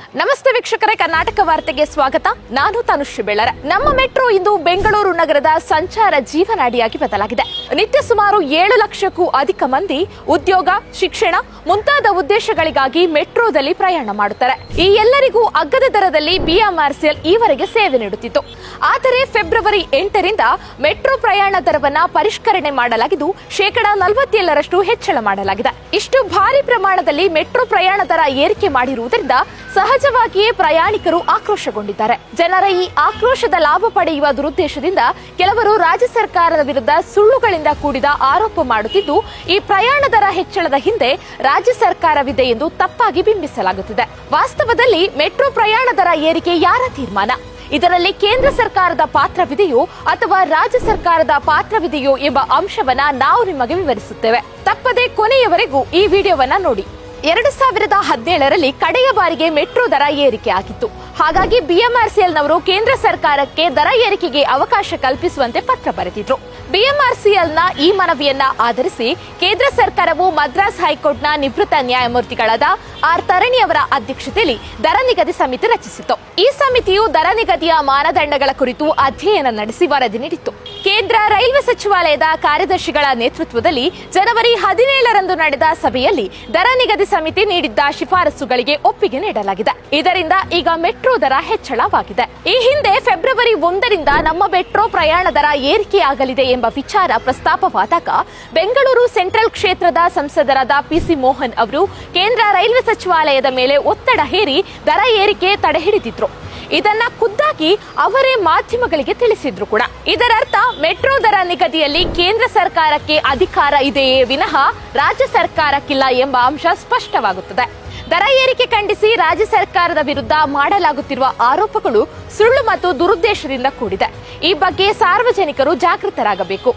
ನಮಸ್ತೆ ವೀಕ್ಷಕರೇ, ಕರ್ನಾಟಕ ವಾರ್ತೆಗೆ ಸ್ವಾಗತ. ನಾನು ತನುಶ್ರೀ ಬೆಳ್ಳರ. ನಮ್ಮ ಮೆಟ್ರೋ ಇಂದು ಬೆಂಗಳೂರು ನಗರದ ಸಂಚಾರ ಜೀವನಾಡಿಯಾಗಿ ಬದಲಾಗಿದೆ. ನಿತ್ಯ ಸುಮಾರು ಏಳು ಲಕ್ಷಕ್ಕೂ ಅಧಿಕ ಮಂದಿ ಉದ್ಯೋಗ, ಶಿಕ್ಷಣ ಮುಂತಾದ ಉದ್ದೇಶಗಳಿಗಾಗಿ ಮೆಟ್ರೋದಲ್ಲಿ ಪ್ರಯಾಣ ಮಾಡುತ್ತಾರೆ. ಈ ಎಲ್ಲರಿಗೂ ಅಗ್ಗದ ದರದಲ್ಲಿ ಬಿಎಂಆರ್ಸಿಎಲ್ ಈವರೆಗೆ ಸೇವೆ ನೀಡುತ್ತಿತ್ತು. ಆದರೆ ಫೆಬ್ರವರಿ ಎಂಟರಿಂದ ಮೆಟ್ರೋ ಪ್ರಯಾಣ ದರವನ್ನ ಪರಿಷ್ಕರಣೆ ಮಾಡಲಾಗಿದ್ದು, ಶೇಕಡ ನಲವತ್ತೇಳರಷ್ಟು ಹೆಚ್ಚಳ ಮಾಡಲಾಗಿದೆ. ಇಷ್ಟು ಭಾರಿ ಪ್ರಮಾಣದಲ್ಲಿ ಮೆಟ್ರೋ ಪ್ರಯಾಣ ದರ ಏರಿಕೆ ಮಾಡಿರುವುದರಿಂದ ಸಹಜವಾಗಿಯೇ ಪ್ರಯಾಣಿಕರು ಆಕ್ರೋಶಗೊಂಡಿದ್ದಾರೆ. ಜನರ ಈ ಆಕ್ರೋಶದ ಲಾಭ ಪಡೆಯುವ ದುರುದ್ದೇಶದಿಂದ ಕೆಲವರು ರಾಜ್ಯ ಸರ್ಕಾರದ ವಿರುದ್ಧ ಸುಳ್ಳುಗಳಿಂದ ಕೂಡಿದ ಆರೋಪ ಮಾಡುತ್ತಿದ್ದು, ಈ ಪ್ರಯಾಣ ದರ ಹೆಚ್ಚಳದ ಹಿಂದೆ ರಾಜ್ಯ ಸರ್ಕಾರವಿದೆ ಎಂದು ತಪ್ಪಾಗಿ ಬಿಂಬಿಸಲಾಗುತ್ತಿದೆ. ವಾಸ್ತವದಲ್ಲಿ ಮೆಟ್ರೋ ಪ್ರಯಾಣ ದರ ಏರಿಕೆ ಯಾರ ತೀರ್ಮಾನ? ಇದರಲ್ಲಿ ಕೇಂದ್ರ ಸರ್ಕಾರದ ಪಾತ್ರವಿದೆಯೋ ಅಥವಾ ರಾಜ್ಯ ಸರ್ಕಾರದ ಪಾತ್ರವಿದೆಯೋ ಎಂಬ ಅಂಶವನ್ನ ನಾವು ನಿಮಗೆ ವಿವರಿಸುತ್ತೇವೆ. ತಪ್ಪದೆ ಕೊನೆಯವರೆಗೂ ಈ ವಿಡಿಯೋವನ್ನ ನೋಡಿ. ಎರಡು ಸಾವಿರದ ಹದಿನೇಳರಲ್ಲಿ ಕಡೆಯ ಬಾರಿಗೆ ಮೆಟ್ರೋ ದರ ಏರಿಕೆ ಆಗಿತ್ತು. ಹಾಗಾಗಿ ಬಿಎಂಆರ್ಸಿಎಲ್ ನವರು ಕೇಂದ್ರ ಸರ್ಕಾರಕ್ಕೆ ದರ ಏರಿಕೆಗೆ ಅವಕಾಶ ಕಲ್ಪಿಸುವಂತೆ ಪತ್ರ ಬರೆದಿದ್ರು. ಬಿಎಂಆರ್ಸಿಎಲ್ನ ಈ ಮನವಿಯನ್ನ ಆಧರಿಸಿ ಕೇಂದ್ರ ಸರ್ಕಾರವು ಮದ್ರಾಸ್ ಹೈಕೋರ್ಟ್ನ ನಿವೃತ್ತ ನ್ಯಾಯಮೂರ್ತಿಗಳಾದ ಆರ್ ತರಣಿ ಅವರ ಅಧ್ಯಕ್ಷತೆಯಲ್ಲಿ ದರ ನಿಗದಿ ಸಮಿತಿ ರಚಿಸಿತು ಈ ಸಮಿತಿಯು ದರ ನಿಗದಿಯ ಮಾನದಂಡಗಳ ಕುರಿತು ಅಧ್ಯಯನ ನಡೆಸಿ ವರದಿ ನೀಡಿತ್ತು. ಕೇಂದ್ರ ರೈಲ್ವೆ ಸಚಿವಾಲಯದ ಕಾರ್ಯದರ್ಶಿಗಳ ನೇತೃತ್ವದಲ್ಲಿ ಜನವರಿ ಹದಿನೇಳರಂದು ನಡೆದ ಸಭೆಯಲ್ಲಿ ದರ ನಿಗದಿ ಸಮಿತಿ ನೀಡಿದ್ದ ಶಿಫಾರಸುಗಳಿಗೆ ಒಪ್ಪಿಗೆ ನೀಡಲಾಗಿದೆ. ಇದರಿಂದ ಈಗ ಮೆಟ್ರೋ ದರ ಹೆಚ್ಚಳವಾಗಿದೆ. ಈ ಹಿಂದೆ ಫೆಬ್ರವರಿ ಒಂದರಿಂದ ನಮ್ಮ ಮೆಟ್ರೋ ಪ್ರಯಾಣ ದರ ಏರಿಕೆಯಾಗಲಿದೆ ಎಂಬ ವಿಚಾರ ಪ್ರಸ್ತಾಪವಾದಾಗ ಬೆಂಗಳೂರು ಸೆಂಟ್ರಲ್ ಕ್ಷೇತ್ರದ ಸಂಸದರಾದ ಪಿಸಿ ಮೋಹನ್ ಅವರು ಕೇಂದ್ರ ರೈಲ್ವೆ ಸಚಿವಾಲಯದ ಮೇಲೆ ಒತ್ತಡ ಹೇರಿ ದರ ಏರಿಕೆ ತಡೆಹಿಡಿದಿದ್ರು. ಇದನ್ನ ಖುದ್ದಾಗಿ ಅವರೇ ಮಾಧ್ಯಮಗಳಿಗೆ ತಿಳಿಸಿದ್ರು ಕೂಡ. ಇದರರ್ಥ, ಮೆಟ್ರೋ ದರ ನಿಗದಿಯಲ್ಲಿ ಕೇಂದ್ರ ಸರ್ಕಾರಕ್ಕೆ ಅಧಿಕಾರ ಇದೆಯೇ ವಿನಃ ರಾಜ್ಯ ಸರ್ಕಾರಕ್ಕಿಲ್ಲ ಎಂಬ ಅಂಶ ಸ್ಪಷ್ಟವಾಗುತ್ತದೆ. ದರ ಏರಿಕೆ ಖಂಡಿಸಿ ರಾಜ್ಯ ಸರ್ಕಾರದ ವಿರುದ್ಧ ಮಾಡಲಾಗುತ್ತಿರುವ ಆರೋಪಗಳು ಸುಳ್ಳು ಮತ್ತು ದುರುದ್ದೇಶದಿಂದ ಕೂಡಿದೆ. ಈ ಬಗ್ಗೆ ಸಾರ್ವಜನಿಕರು ಜಾಗೃತರಾಗಬೇಕು.